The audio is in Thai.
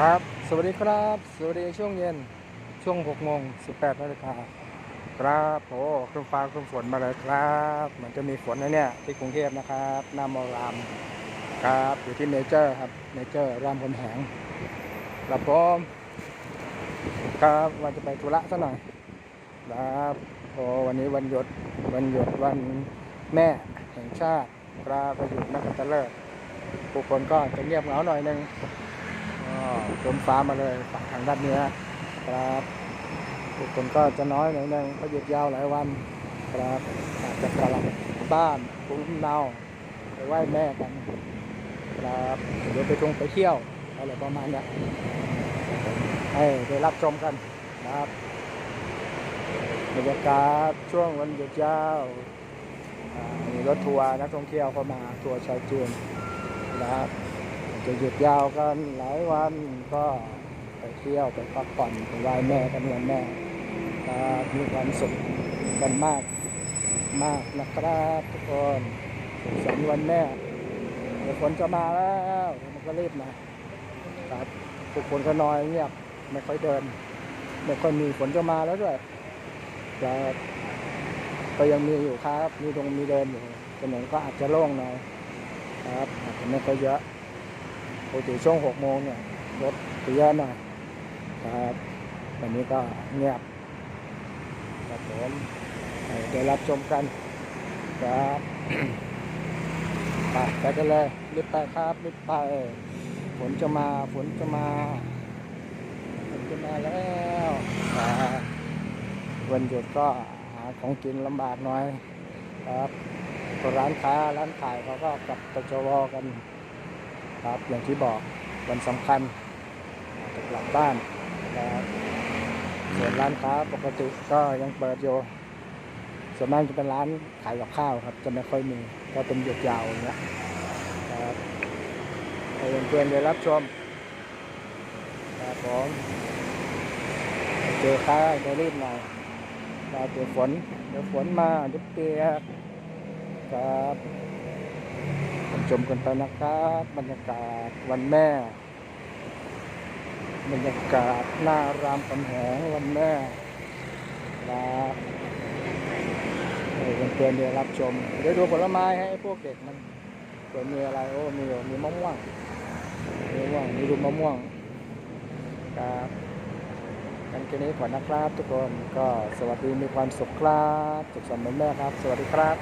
ครับ สวัสดีครับ สวัสดีช่วงเย็น ช่วง6โมง18นาฬิกาครับโอ้เครื่องฟ้าเครื่องฝนมาเลยครับเหมือนจะมีฝนนะเนี่ย ที่กรุงเทพนะครับหน้ามอรามครับ อยู่ที่เนเจอร์ครับ เนเจอร์รามคำแหงครับผมครับว่าจะไปธุระซะหน่อยครับโอ้วันนี้วันหยุด วันหยุดวันแม่แห่งชาติครับไปหยุดนักขัตฤกษ์ผู้คนก็จะเงียบเหงาหน่อยหนึง ก็ชมฟ้ามาเลยฝั่งทางด้านเหนื้อครับทุกคนก็จะน้อยหน่อยนึงเพราะหยุดยาวหลายวันครับอาจจะกลับบ้านภูมิลำเนาไปไหว้แม่กันครับเดี๋ยวไปทงไปเที่ยวอะไรประมาณนี้ให้ได้รับชมกันครับบรรยากาศช่วงวันหยุดยาวมีรถทัวร์นักท่องเที่ยวเข้ามาทัวร์ชาวจีนนะครับ จะหยุดยาวกันหลายวันก็ไปเที่ยวไปพักผ่อนไปไหว้แม่กันวันแม่ครับมีความสุขกันมากมากนะครับทุกคนสุขสันต์วันแม่เดี๋ยวฝนจะมาแล้วมันก็รีบนะครับทุกคนก็นอยเงียบไม่ค่อยเดินไม่ค่อยมีฝนจะมาแล้วด้วยครับก็ยังมีอยู่ครับ มีตรงมีเดินอยู่ถนนก็อาจจะโล่งหน่อยครับอาจจะไม่ค่อยเยอะ กติช่วงหกโมงเนี่ยรถจะเยอะหน่อยครับวันนี้ก็เงียบครับผมให้ได้รับชมกันครับไปไปกันเลยรีบไปครับรีบไปฝนจะมาฝนจะมาฝนจะมาแล้วครับวันหยุดก็หาของกินลำบากหน่อยครับร้านค้าร้านขายเขาก็กลับตจวกัน ครับ อย่างที่บอกวันสำคัญจะกลับบ้านนะครับส่วนร้านค้าปกติก็ยังเปิดอยู่ส่วนมากจะเป็นร้านขายกับข้าวครับจะไม่ค่อยมีก็เป็นหยุดยาวอย่างเงี้ยครับให้เพื่อนๆได้รับชมครับผมเจอค้าจะรีบหน่อยมาเจอฝนเดี๋ยวฝนมาเดี๋ยวเปียกครับ ชมกันไปนะครับบรรยากาศวันแม่ บรรยากาศหน้ารามคำแหงวันแม่ครับให้เพื่อนๆได้รับชมเดี๋ยวดูผลไม้ให้พวกเด็กมันเผื่อมีอะไรโอ้มีมีมะม่วงมีมะม่วงมีดูมะม่วงครับกันแค่นี้ก่อนนะครับทุกคนก็สวัสดีมีความสุขครับสุขสันต์วันแม่ครับ สวัสดีครับ